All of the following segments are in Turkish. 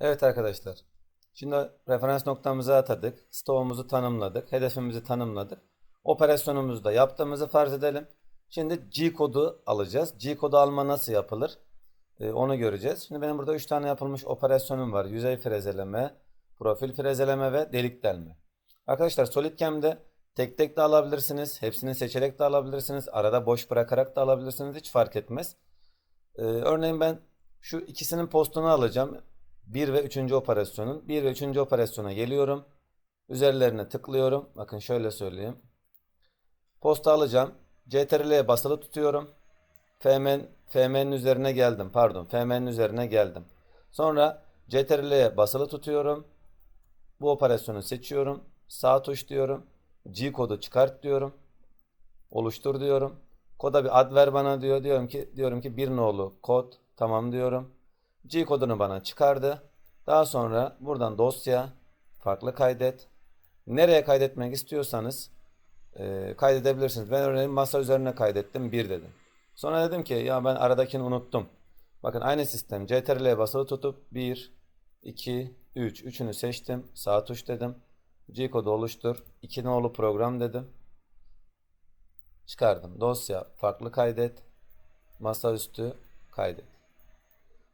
Evet arkadaşlar. Şimdi referans noktamızı atadık. Stoğumuzu tanımladık. Hedefimizi tanımladık. Operasyonumuzu da yaptığımızı farz edelim. Şimdi G kodu alacağız. G kodu alma nasıl yapılır? Ee, onu göreceğiz. Şimdi benim burada 3 tane yapılmış operasyonum var. Yüzey frezeleme, profil frezeleme ve delik delme. Arkadaşlar SolidCam'de tek tek de alabilirsiniz. Hepsini seçerek de alabilirsiniz. Arada boş bırakarak da alabilirsiniz. Hiç fark etmez. Ee, örneğin ben şu ikisinin postunu alacağım. 1 ve 3. operasyonun. 1 ve 3. operasyona geliyorum. Üzerlerine tıklıyorum. Bakın şöyle söyleyeyim. Posta alacağım. CTRL'ye basılı tutuyorum. FM, FM'nin üzerine geldim. Pardon. FM'nin üzerine geldim. Sonra CTRL'ye basılı tutuyorum. Bu operasyonu seçiyorum. Sağ tuş diyorum. G kodu çıkart diyorum. Oluştur diyorum. Koda bir ad ver bana diyor. Diyorum ki diyorum ki bir nolu kod. Tamam diyorum. G kodunu bana çıkardı. Daha sonra buradan dosya farklı kaydet. Nereye kaydetmek istiyorsanız e, kaydedebilirsiniz. Ben örneğin masa üzerine kaydettim 1 dedim. Sonra dedim ki ya ben aradakini unuttum. Bakın aynı sistem CTRL'ye basılı tutup 1, 2, 3. Üçünü seçtim. Sağ tuş dedim. G kodu oluştur. 2 nolu program dedim. Çıkardım. Dosya farklı kaydet. Masaüstü kaydet.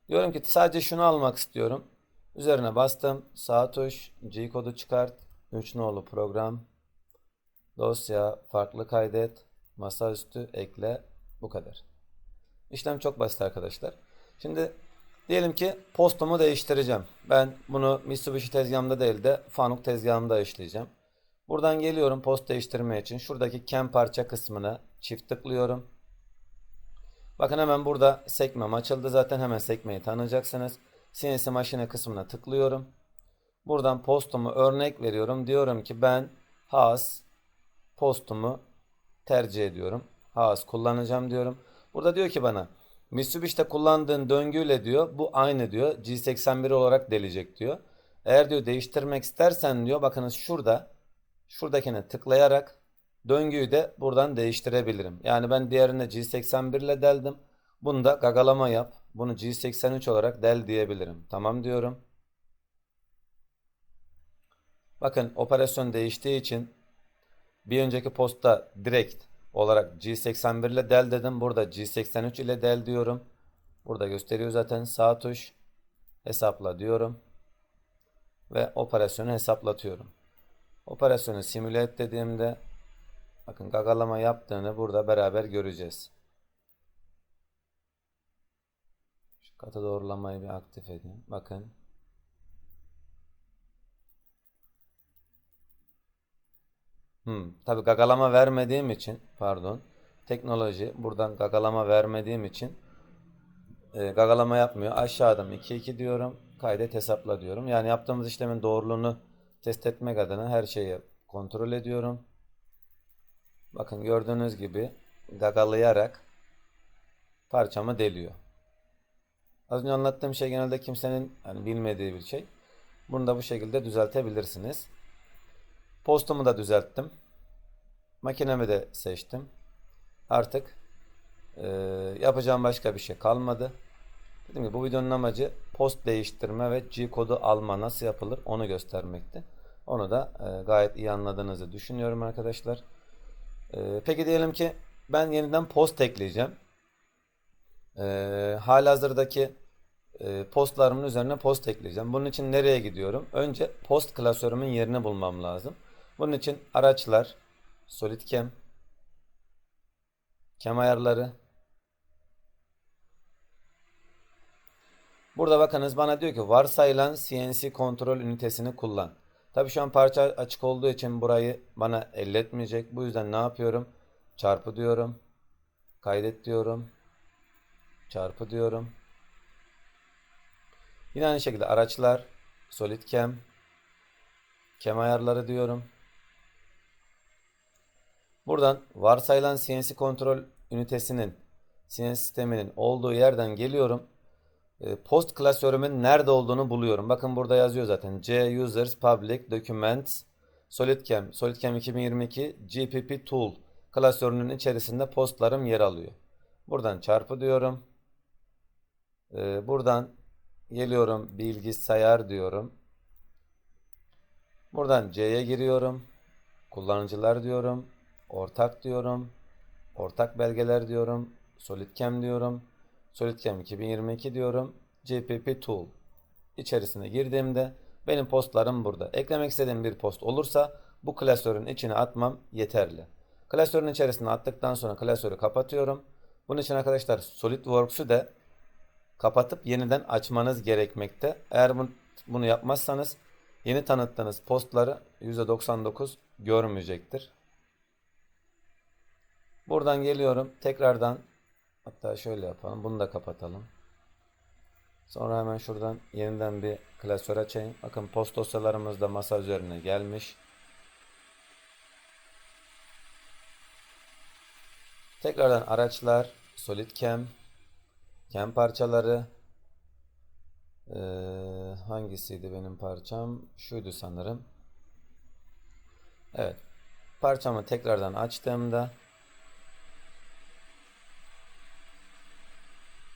Diyorum ki sadece şunu almak istiyorum. Üzerine bastım. Sağ tuş. G kodu çıkart. 3 nolu program. Dosya farklı kaydet. Masaüstü ekle. Bu kadar. İşlem çok basit arkadaşlar. Şimdi diyelim ki postumu değiştireceğim. Ben bunu Mitsubishi tezgahımda değil de Fanuk tezgahımda işleyeceğim. Buradan geliyorum post değiştirme için. Şuradaki kem parça kısmına çift tıklıyorum. Bakın hemen burada sekmem açıldı. Zaten hemen sekmeyi tanıyacaksınız. CNC maşine kısmına tıklıyorum. Buradan postumu örnek veriyorum. Diyorum ki ben Haas postumu tercih ediyorum. Haas kullanacağım diyorum. Burada diyor ki bana Mitsubishi'te kullandığın döngüyle diyor bu aynı diyor. G81 olarak delecek diyor. Eğer diyor değiştirmek istersen diyor bakınız şurada şuradakine tıklayarak döngüyü de buradan değiştirebilirim. Yani ben diğerine G81 ile deldim. Bunu da gagalama yap. Bunu G83 olarak del diyebilirim. Tamam diyorum. Bakın operasyon değiştiği için bir önceki postta direkt olarak G81 ile del dedim. Burada G83 ile del diyorum. Burada gösteriyor zaten sağ tuş hesapla diyorum. Ve operasyonu hesaplatıyorum. Operasyonu simüle et dediğimde bakın gagalama yaptığını burada beraber göreceğiz. Şu katı doğrulamayı bir aktif edeyim. Bakın. Hmm, tabii gagalama vermediğim için pardon teknoloji buradan gagalama vermediğim için e, gagalama yapmıyor. Aşağıdan 2 2 diyorum. Kaydet hesapla diyorum. Yani yaptığımız işlemin doğruluğunu test etmek adına her şeyi kontrol ediyorum. Bakın gördüğünüz gibi gagalayarak parçamı deliyor. Az önce anlattığım şey genelde kimsenin hani bilmediği bir şey. Bunu da bu şekilde düzeltebilirsiniz. Postumu da düzelttim. Makinemi de seçtim. Artık e, yapacağım başka bir şey kalmadı. Dedim ki bu videonun amacı post değiştirme ve G kodu alma nasıl yapılır onu göstermekti. Onu da e, gayet iyi anladığınızı düşünüyorum arkadaşlar. E, peki diyelim ki ben yeniden post ekleyeceğim. E, halihazırdaki postlarımın üzerine post ekleyeceğim. Bunun için nereye gidiyorum? Önce post klasörümün yerini bulmam lazım. Bunun için araçlar, SolidCam, cam ayarları. Burada bakınız bana diyor ki varsayılan CNC kontrol ünitesini kullan. Tabi şu an parça açık olduğu için burayı bana elletmeyecek. Bu yüzden ne yapıyorum? Çarpı diyorum. Kaydet diyorum. Çarpı diyorum. Yine aynı şekilde araçlar, SolidCam, cam ayarları diyorum. Buradan varsayılan CNC kontrol ünitesinin CNC sisteminin olduğu yerden geliyorum. E, post klasörümün nerede olduğunu buluyorum. Bakın burada yazıyor zaten. C Users Public Documents SolidCam SolidCam 2022 GPP Tool klasörünün içerisinde postlarım yer alıyor. Buradan çarpı diyorum. E, buradan geliyorum bilgisayar diyorum. Buradan C'ye giriyorum. Kullanıcılar diyorum. Ortak diyorum. Ortak belgeler diyorum. SolidCam diyorum. SolidCam 2022 diyorum. GPP Tool. İçerisine girdiğimde benim postlarım burada. Eklemek istediğim bir post olursa bu klasörün içine atmam yeterli. Klasörün içerisine attıktan sonra klasörü kapatıyorum. Bunun için arkadaşlar SolidWorks'u da kapatıp yeniden açmanız gerekmekte. Eğer bu- bunu yapmazsanız yeni tanıttığınız postları %99 görmeyecektir. Buradan geliyorum. Tekrardan hatta şöyle yapalım. Bunu da kapatalım. Sonra hemen şuradan yeniden bir klasör açayım. Bakın post dosyalarımız da masa üzerine gelmiş. Tekrardan araçlar, SolidCam, Cam parçaları. Ee, hangisiydi benim parçam? Şuydu sanırım. Evet. Parçamı tekrardan açtığımda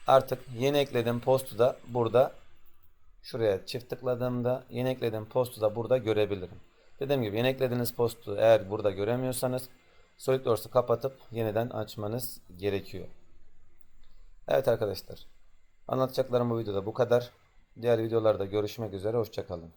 artık yeni eklediğim postu da burada şuraya çift tıkladığımda yeni eklediğim postu da burada görebilirim. Dediğim gibi yeni eklediğiniz postu eğer burada göremiyorsanız SolidWorks'u kapatıp yeniden açmanız gerekiyor. Evet arkadaşlar. Anlatacaklarım bu videoda bu kadar. Diğer videolarda görüşmek üzere. Hoşçakalın.